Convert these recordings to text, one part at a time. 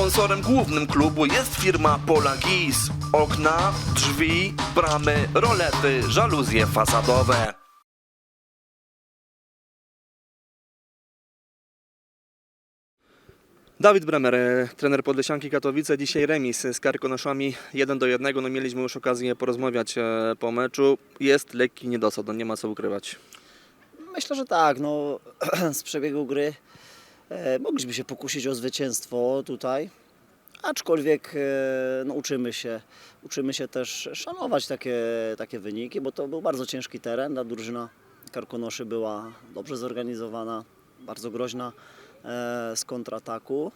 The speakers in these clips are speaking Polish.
Sponsorem głównym klubu jest firma Polagis. Okna, drzwi, bramy, rolety, żaluzje fasadowe. Dawid Bremer, e, trener Podlesianki Katowice. Dzisiaj remis z Karkonoszami 1 do 1. No mieliśmy już okazję porozmawiać e, po meczu. Jest lekki niedosyt, no nie ma co ukrywać. Myślę, że tak. No, z przebiegu gry mogliśmy się pokusić o zwycięstwo tutaj. Aczkolwiek e, no, uczymy, się, uczymy się też szanować takie, takie wyniki, bo to był bardzo ciężki teren. Ta drużyna Karkonoszy była dobrze zorganizowana, bardzo groźna e, z kontrataku.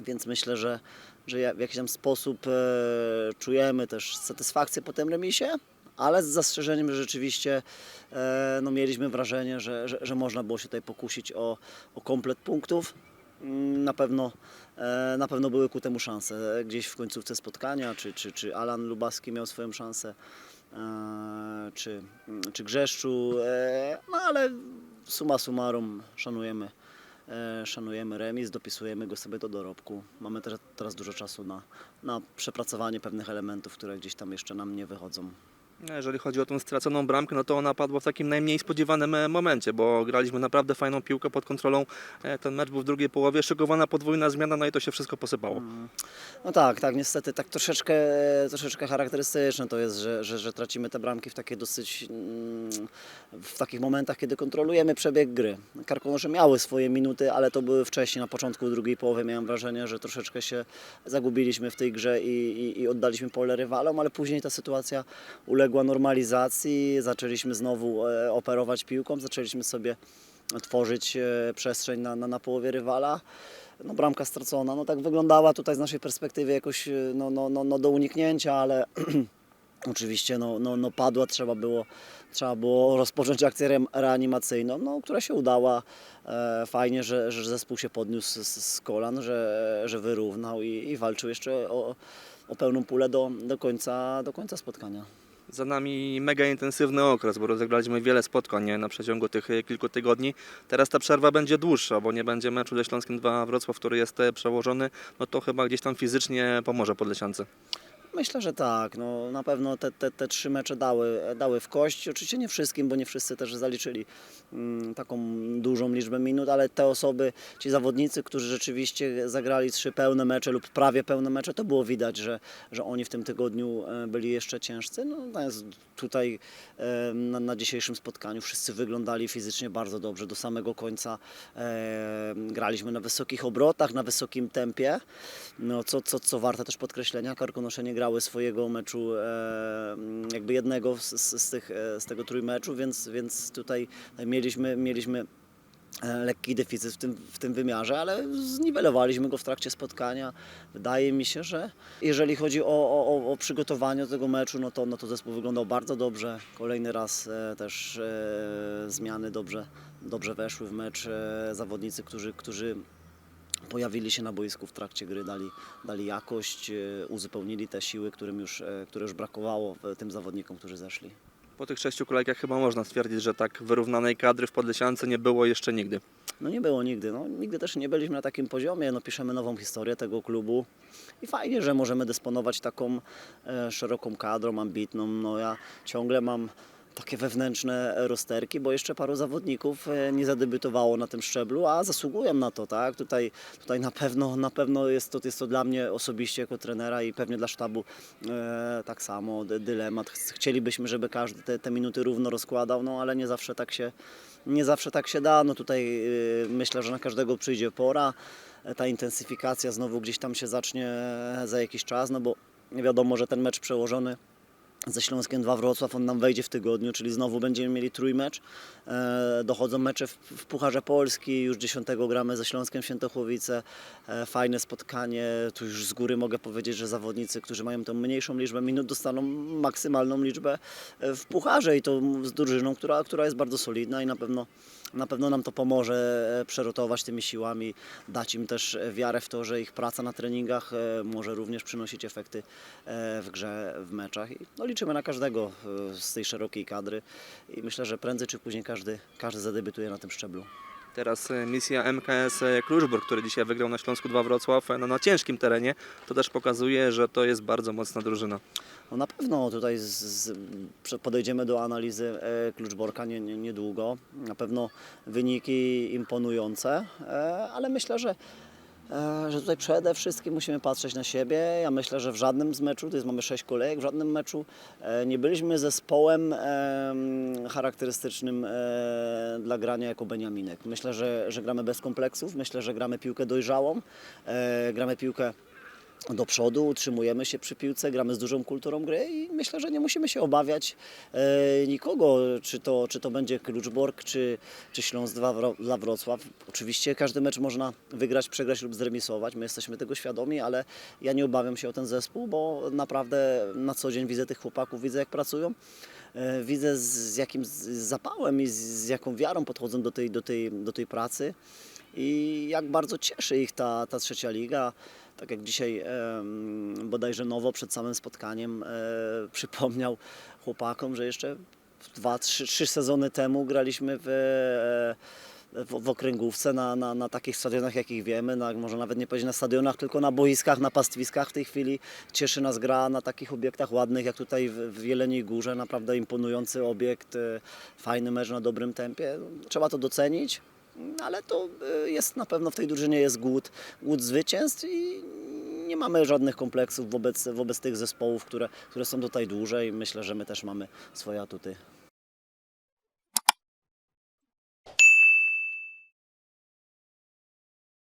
Więc myślę, że, że w jakiś tam sposób e, czujemy też satysfakcję po tym remisie, ale z zastrzeżeniem, że rzeczywiście e, no, mieliśmy wrażenie, że, że, że można było się tutaj pokusić o, o komplet punktów. Mm, Na pewno, e, na pewno były ku temu szanse. Gdzieś w końcówce spotkania, czy, czy, czy Alan Lubaski miał swoją szansę, e, czy, czy Grzeszczu, no ale summa summarum szanujemy szanujemy remis, dopisujemy go sobie do dorobku. Mamy teraz dużo czasu na, na przepracowanie pewnych elementów, które gdzieś tam jeszcze nam nie wychodzą. No, Jeżeli chodzi o tą straconą bramkę, no to ona padła w takim najmniej spodziewanym e, momencie, bo graliśmy naprawdę fajną piłkę pod kontrolą. E, Ten mecz był w drugiej połowie, szykowana podwójna zmiana, no i to się wszystko posypało. No tak, tak, niestety tak troszeczkę, troszeczkę charakterystyczne to jest, że, że, że tracimy te bramki w takie dosyć mm, w takich momentach, kiedy kontrolujemy przebieg gry. Karkonosze miały swoje minuty, ale to były wcześniej, na początku drugiej połowy miałem wrażenie, że troszeczkę się zagubiliśmy w tej grze i, i, i oddaliśmy pole rywalom, ale później ta sytuacja uległa normalizacji, zaczęliśmy znowu e, operować piłką, zaczęliśmy sobie tworzyć e, przestrzeń na, na, na połowie rywala. No, bramka stracona, no tak wyglądała tutaj z naszej perspektywy jakoś e, no, no, no, no do uniknięcia, ale oczywiście no, no, no padła, trzeba było, trzeba było rozpocząć akcję re- reanimacyjną, no, która się udała. E, fajnie, że, że zespół się podniósł z, z kolan, że, że wyrównał i, i walczył jeszcze o, o pełną pulę do, do, końca, do końca spotkania. Za nami mega intensywny okres, bo rozegraliśmy wiele spotkań na przeciągu tych kilku tygodni. Teraz ta przerwa będzie dłuższa, bo nie będzie meczu ze Śląskiem 2 Wrocław, który jest e, przełożony. No to chyba gdzieś tam fizycznie pomoże Podlesiance. Myślę, że tak. No, na pewno te, te, te trzy mecze dały, dały w kość. Oczywiście nie wszystkim, bo nie wszyscy też zaliczyli mm, taką dużą liczbę minut, ale te osoby, ci zawodnicy, którzy rzeczywiście zagrali trzy pełne mecze lub prawie pełne mecze, to było widać, że, że oni w tym tygodniu e, byli jeszcze ciężcy. No, natomiast tutaj na, na dzisiejszym spotkaniu wszyscy wyglądali fizycznie bardzo dobrze do samego końca. E, graliśmy na wysokich obrotach, na wysokim tempie. No, co, co, co warte też podkreślenia, Karkonosze nie grały swojego meczu, e, jakby jednego z, z, tych, e, z tego trójmeczu, więc, więc tutaj mieliśmy, mieliśmy e, lekki deficyt w tym, w tym wymiarze, ale zniwelowaliśmy go w trakcie spotkania. Wydaje mi się, że jeżeli chodzi o, o, o- przygotowanie do tego meczu, no to, no to zespół wyglądał bardzo dobrze. Kolejny raz też zmiany dobrze, dobrze weszły w mecz. Zawodnicy, którzy, którzy pojawili się na boisku w trakcie gry, dali, dali jakość, e, uzupełnili te siły, którym już, e, które już brakowało tym zawodnikom, którzy zeszli. Po tych sześciu kolejkach chyba można stwierdzić, że tak wyrównanej kadry w Podlesiance nie było jeszcze nigdy. No nie było nigdy, no, nigdy też nie byliśmy na takim poziomie, no, piszemy nową historię tego klubu i fajnie, że możemy dysponować taką e, szeroką kadrą, ambitną. No, ja ciągle mam takie wewnętrzne rozterki, bo jeszcze paru zawodników e, nie zadebiutowało na tym szczeblu, a zasługują na to, tak? Tutaj, tutaj na pewno, na pewno jest, to, jest to dla mnie osobiście jako trenera i pewnie dla sztabu e, tak samo dy- dylemat. Ch- Chcielibyśmy, żeby każdy te, te minuty równo rozkładał, no ale nie zawsze tak się, nie zawsze tak się da. No tutaj y, myślę, że na każdego przyjdzie pora. E, Ta intensyfikacja znowu gdzieś tam się zacznie za jakiś czas, no bo wiadomo, że ten mecz przełożony ze Śląskiem 2 Wrocław, on nam wejdzie w tygodniu, czyli znowu będziemy mieli trójmecz. E, dochodzą mecze w, Pucharze Polski, już 10 gramy ze Śląskiem Świętochłowice. E, fajne spotkanie, tu już z góry mogę powiedzieć, że zawodnicy, którzy mają tę mniejszą liczbę minut, dostaną maksymalną liczbę e, w Pucharze i to z drużyną, która, która jest bardzo solidna i na pewno, na pewno nam to pomoże przerotować tymi siłami, dać im też wiarę w to, że ich praca na treningach może również przynosić efekty w grze, w meczach. No, liczymy na każdego e, z tej szerokiej kadry i myślę, że prędzej czy później każdy, każdy zadebiutuje na tym szczeblu. Teraz e, misja MKS Kluczbork, który dzisiaj wygrał na Śląsku 2 Wrocław e, no, na ciężkim terenie, to też pokazuje, że to jest bardzo mocna drużyna. No na pewno tutaj z, z, podejdziemy do analizy e, Kluczborka nie, nie, niedługo. Na pewno wyniki imponujące, e, ale myślę, że, e, że tutaj przede wszystkim musimy patrzeć na siebie. Ja myślę, że w żadnym z meczu, to jest mamy sześć kolejek, w żadnym meczu e, nie byliśmy zespołem em, charakterystycznym e, dla grania jako Beniaminek. Myślę, że, że gramy bez kompleksów, myślę, że gramy piłkę dojrzałą, e, gramy piłkę do przodu, utrzymujemy się przy piłce, gramy z dużą kulturą gry i myślę, że nie musimy się obawiać e, nikogo, czy to, czy to będzie Kluczbork, czy, czy Śląsk dla, Wro- dla Wrocław. Oczywiście każdy mecz można wygrać, przegrać lub zremisować, my jesteśmy tego świadomi, ale ja nie obawiam się o ten zespół, bo naprawdę na co dzień widzę tych chłopaków, widzę jak pracują. E, Widzę z, jakim zapałem i z jaką wiarą podchodzą do tej, do tej, do tej pracy i jak bardzo cieszy ich ta, ta trzecia liga. Tak jak dzisiaj bodajże nowo przed samym spotkaniem e, przypomniał chłopakom, że jeszcze dwa, trzy, trzy sezony temu graliśmy w, e, w, w okręgówce na, na, na takich stadionach, jakich wiemy, na, może nawet nie powiedzieć na stadionach, tylko na boiskach, na pastwiskach. W tej chwili cieszy nas gra na takich obiektach ładnych, jak tutaj w, w Jeleniej Górze. Naprawdę imponujący obiekt, e, fajny mecz na dobrym tempie. Trzeba to docenić. Ale to y, jest na pewno w tej drużynie jest głód, głód zwycięstw i nie mamy żadnych kompleksów wobec, wobec tych zespołów, które, które są tutaj dłużej. Myślę, że my też mamy swoje atuty.